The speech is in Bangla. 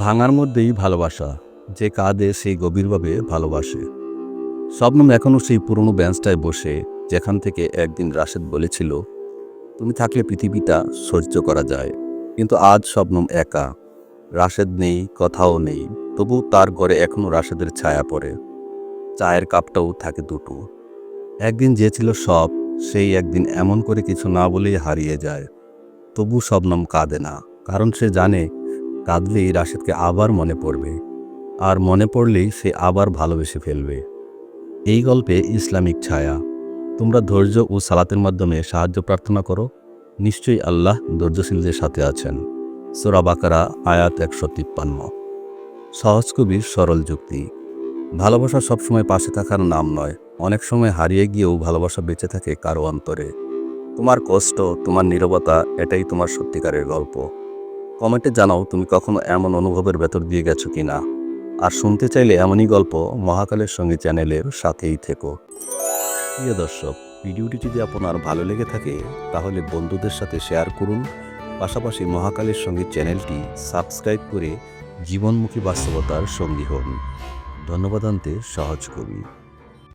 ভাঙার মধ্যেই ভালোবাসা, যে কাঁদে সেই গভীরভাবে ভালোবাসে। শবনম এখনও সেই পুরনো বেঞ্চটায় বসে, যেখান থেকে একদিন রাশেদ বলেছিল, তুমি থাকলে পৃথিবীটা সহ্য করা যায়, কিন্তু আজ শবনম একা। রাশেদ নেই, কথাও নেই, তবু তার ঘরে এখনও রাশেদের ছায়া পড়ে। চায়ের কাপটাও থাকে দুটো। একদিন যে ছিল সব, সেই একদিন এমন করে কিছু না বলেই হারিয়ে যায়। তবু শবনম কাঁদে না, কারণ সে জানে কাঁদলেই রাশেদকে আবার মনে পড়বে। আর মনে পড়লেই সে আবার ভালোবেসে ফেলবে। এই গল্পে ইসলামিক ছায়া। তোমরা ধৈর্য ও সালাতের মাধ্যমে সাহায্য প্রার্থনা করো। নিশ্চয়ই আল্লাহ ধৈর্যশীলদের সাথে আছেন। সোরা বাকারা, আয়াত একশো তিপ্পান্ন। সহজ কবির সরল যুক্তি। ভালোবাসা সবসময় পাশে থাকার নাম নয়। অনেক সময় হারিয়ে গিয়েও ভালোবাসা বেঁচে থাকে কারও অন্তরে। তোমার কষ্ট, তোমার নীরবতা, এটাই তোমার সত্যিকারের গল্প। কমেন্টে জানাও তুমি কখনো এমন অনুভবের ভেতর দিয়ে গেছো কিনা। আর শুনতে চাইলে এমনই গল্প মহাকালের সঙ্গে চ্যানেলের সাথেই থেকো। প্রিয় দর্শক, ভিডিওটি যদি আপনার ভালো লেগে থাকে, তাহলে বন্ধুদের সাথে শেয়ার করুন। পাশাপাশি মহাকালের সঙ্গে চ্যানেলটি সাবস্ক্রাইব করে জীবনমুখী বাস্তবতার সঙ্গী হন। ধন্যবাদ আনতে সহজ কবি